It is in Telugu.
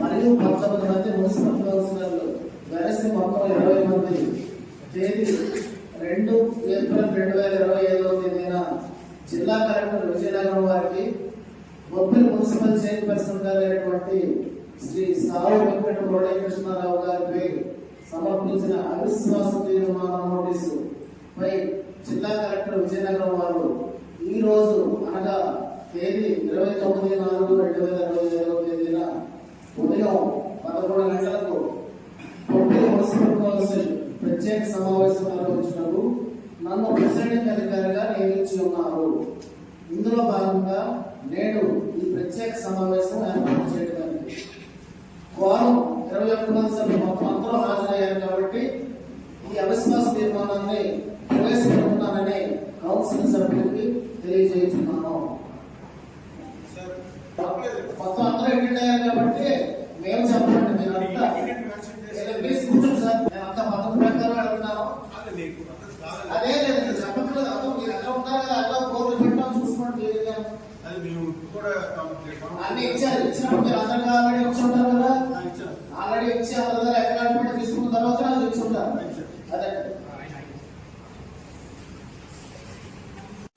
మరియు పంతొమ్మిది మంది మున్సిపల్ కౌన్సిలర్లు కలిసి మొత్తం ఇరవై మంది. తేదీ రెండు ఏప్రిల్ రెండు వేల ఇరవై ఐదవ తేదీన జిల్లా కలెక్టర్ విజయనగరం వారికి బొబ్బిలి మున్సిపల్ చైర్పర్సన్ గారైనటువంటి శ్రీ సావు వెంకట మురళీకృష్ణారావు గారిపై సమర్పించిన అవిశ్వాస తీర్మాన నోటీసు పై జిల్లా కలెక్టర్ విజయనగరం వారు ఈ రోజు అనగా తేదీ ఇరవై తొమ్మిది నాలుగు రెండు వేల ఇరవై ఐదవ తేదీన ఉదయం పదకొండు గంటలకు బొబ్బిలి మున్సిపల్ కౌన్సిల్ ప్రత్యేక సమావేశం నిర్వహించినప్పుడు నన్ను ప్రెసిడెంట్ అధికారిగా నియమించి ఉన్నారు. ఇందులో భాగంగా నేడు ఈ ప్రత్యేక సమావేశం ఏర్పాటు చేయడానికి. వారం ఇరవై ఒక్క మంది సభ్యులు మొత్తం అందరూ హాజరయ్యారు కాబట్టి ఈ అవిశ్వాస తీర్మానాన్ని ప్రవేశపెడుతున్నానని కౌన్సిల్ సభ్యులకి తెలియజేస్తున్నాను మొత్తం అందరూ అయ్యారు కాబట్టి మేము చెప్పండి మీరు అంతా ప్లీజ్ కూర్చోండి సార్ నేను అంతా పద్ధతి ప్రకారం అడుగుతున్నాను అదే లేదు నేను చెప్పట్లేదు అదో మీరు ఎక్కడ ఉంటారు కదా అలా బోర్డు పెట్టాం చూసుకోండి అన్ని ఇచ్చారు ఇచ్చినప్పుడు మీరు అందరికీ ఆల్రెడీ ఇచ్చి ఉంటారు కదా? ఆల్రెడీ ఇచ్చి అందరి దగ్గర తీసుకున్న తర్వాత నాకు ఇచ్చి ఉంటారు. అదే